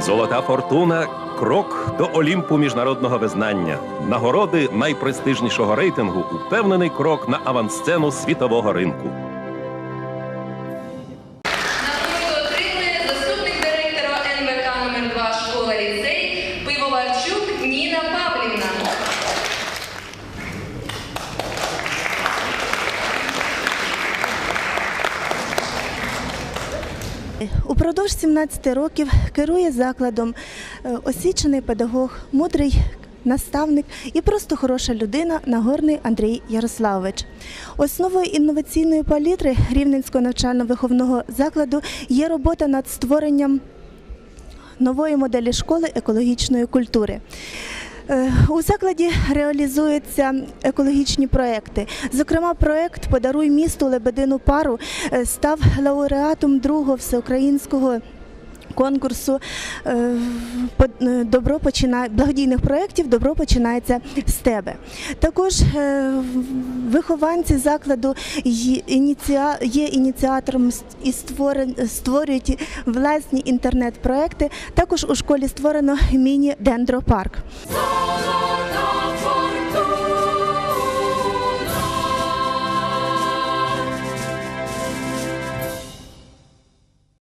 Золота фортуна крок до Олімпу міжнародного визнання. Нагороди найпрестижнішого рейтингу упевнений крок на авансцену світового ринку. Упродовж 17 років керує закладом е, освічений педагог, мудрий наставник і просто хороша людина Нагорний Андрій Ярославович. Основою інноваційної палітри Рівненського навчально-виховного закладу є робота над створенням нової моделі школи екологічної культури. Е, У закладі реалізуються екологічні проекти. Зокрема, проект Подаруй місту лебедину пару е, став лауреатом другого всеукраїнського. Конкурсу е, е, добро починає благодійних проєктів Добро починається з тебе. Також е, вихованці закладу є, ініціа, є ініціатором і створюють власні інтернет-проекти. Також у школі створено міні-дендропарк.